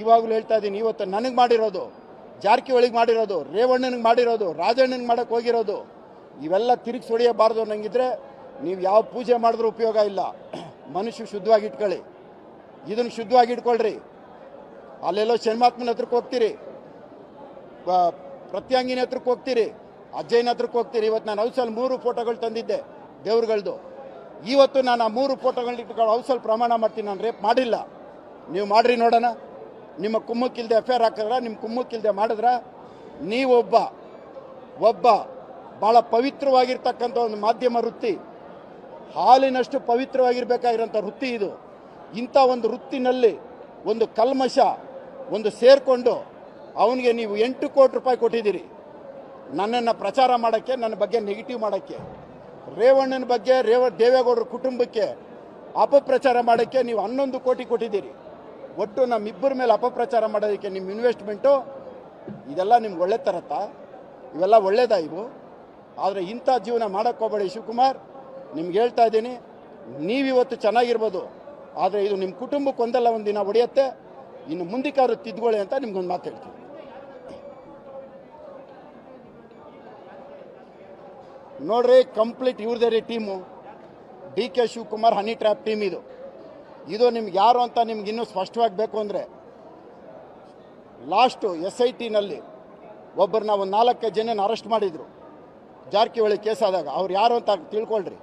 ಇವಾಗಲೂ ಹೇಳ್ತಾ ಇದ್ದೀನಿ, ಇವತ್ತು ನನಗೆ ಮಾಡಿರೋದು, ಜಾರಕಿಹೊಳಿಗೆ ಮಾಡಿರೋದು, ರೇವಣ್ಣನಿಗೆ ಮಾಡಿರೋದು, ರಾಜಣ್ಣನಿಗೆ ಮಾಡಕ್ಕೆ ಹೋಗಿರೋದು, ಇವೆಲ್ಲ ತಿರುಗಿ ಸುಳಿಯಬಾರ್ದು ಅನ್ನಂಗಿದ್ರೆ ನೀವು ಯಾವ ಪೂಜೆ ಮಾಡಿದ್ರೂ ಉಪಯೋಗ ಇಲ್ಲ. ಮನುಷ್ಯ ಶುದ್ಧವಾಗಿ ಇಟ್ಕೊಳ್ಳಿ. ಇದನ್ನು ಶುದ್ಧವಾಗಿ ಇಟ್ಕೊಳ್ರಿ. ಅಲ್ಲೆಲ್ಲೋ ಶನ್ಮಾತ್ಮನ ಹತ್ರಕ್ಕೆ ಹೋಗ್ತೀರಿ. ಪ್ರತ್ಯಾಂಗಿನ ಹತ್ರಕ್ಕೆ ಹೋಗ್ತೀರಿ. ಅಜ್ಜಯ್ಯನ ಹತ್ರಕ್ಕೆ ಹೋಗ್ತೀರಿ. ಇವತ್ತು ನಾನು ಹೌಸಲ್ಲಿ ಮೂರು ಫೋಟೋಗಳು ತಂದಿದ್ದೆ, ದೇವ್ರುಗಳ್ದು. ಇವತ್ತು ನಾನು ಆ ಮೂರು ಫೋಟೋಗಳನ್ನ ಇಟ್ಕೊಂಡು ಹೌಸಲ್ಲಿ ಪ್ರಮಾಣ ಮಾಡ್ತೀನಿ, ನಾನು ರೇಪ್ ಮಾಡಿಲ್ಲ. ನೀವು ಮಾಡ್ರಿ ನೋಡೋಣ. ನಿಮ್ಮ ಕುಮ್ಮಕ್ಕಿಲ್ದೆ ಎಫ್ ಐ ಆರ್ ಹಾಕಿದ್ರ ನಿಮ್ಮ ಕುಮ್ಮಕ್ಕಿಲ್ದೆ ಮಾಡಿದ್ರ? ನೀವೊಬ್ಬ, ಒಬ್ಬ ಭಾಳ ಪವಿತ್ರವಾಗಿರ್ತಕ್ಕಂಥ ಒಂದು ಮಾಧ್ಯಮ ವೃತ್ತಿ. ಹಾಲಿನಷ್ಟು ಪವಿತ್ರವಾಗಿರಬೇಕಾಗಿರೋಂಥ ವೃತ್ತಿ ಇದು. ಇಂಥ ಒಂದು ವೃತ್ತಿನಲ್ಲಿ ಒಂದು ಕಲ್ಮಶ, ಒಂದು ಸೇರಿಕೊಂಡು ಅವನಿಗೆ ನೀವು ಎಂಟು ಕೋಟಿ ರೂಪಾಯಿ ಕೊಟ್ಟಿದ್ದೀರಿ. ನನ್ನನ್ನು ಪ್ರಚಾರ ಮಾಡೋಕ್ಕೆ, ನನ್ನ ಬಗ್ಗೆ ನೆಗೆಟಿವ್ ಮಾಡೋಕ್ಕೆ, ರೇವಣ್ಣನ ಬಗ್ಗೆ, ರೇವ, ದೇವೇಗೌಡರ ಕುಟುಂಬಕ್ಕೆ ಅಪಪ್ರಚಾರ ಮಾಡೋಕ್ಕೆ ನೀವು ಹನ್ನೊಂದು ಕೋಟಿ ಕೊಟ್ಟಿದ್ದೀರಿ. ಒಟ್ಟು ನಮ್ಮಿಬ್ಬರ ಮೇಲೆ ಅಪಪ್ರಚಾರ ಮಾಡೋದಕ್ಕೆ ನಿಮ್ಮ ಇನ್ವೆಸ್ಟ್ಮೆಂಟು ಇದೆಲ್ಲ ನಿಮ್ಗೆ ಒಳ್ಳೆ ತರತ್ತ. ಇವೆಲ್ಲ ಒಳ್ಳೇದಾ ಇವು ಆದರೆ ಇಂಥ ಜೀವನ ಮಾಡೋಕ್ಕೆ ಹೋಗಬೇಡಿ ಶಿವಕುಮಾರ್. ನಿಮ್ಗೆ ಹೇಳ್ತಾ ಇದ್ದೀನಿ, ನೀವಿವತ್ತು ಚೆನ್ನಾಗಿರ್ಬೋದು, ಆದರೆ ಇದು ನಿಮ್ಮ ಕುಟುಂಬಕ್ಕೆ ಒಂದಲ್ಲ, ಒಂದು ದಿನ ಹೊಡೆಯುತ್ತೆ ಇನ್ನು ಮುಂದಿಕ್ಕಾದ್ರು ತಿದ್ಕೊಳ್ಳಿ ಅಂತ ನಿಮ್ಗೊಂದು ಮಾತು ಹೇಳ್ತೀನಿ. ನೋಡ್ರಿ ಕಂಪ್ಲೀಟ್ ಇವ್ರದೇ ರೀ team D K Shivakumar honey trap team ಇದು. ಇದು ನಿಮ್ಗೆ ಯಾರು ಅಂತ ನಿಮ್ಗೆ ಇನ್ನೂ ಸ್ಪಷ್ಟವಾಗಿ ಬೇಕು ಅಂದರೆ ಲಾಸ್ಟು ಎಸ್ ಐ ಟಿನಲ್ಲಿ ಒಬ್ಬರನ್ನ ಒಂದು ನಾಲ್ಕು ಜನನ ಅರೆಸ್ಟ್ ಮಾಡಿದರು. ಜಾರಕಿಹೊಳಿ ಕೇಸ್ ಆದಾಗ. ಅವ್ರು ಯಾರು ಅಂತ ತಿಳ್ಕೊಳ್ರಿ.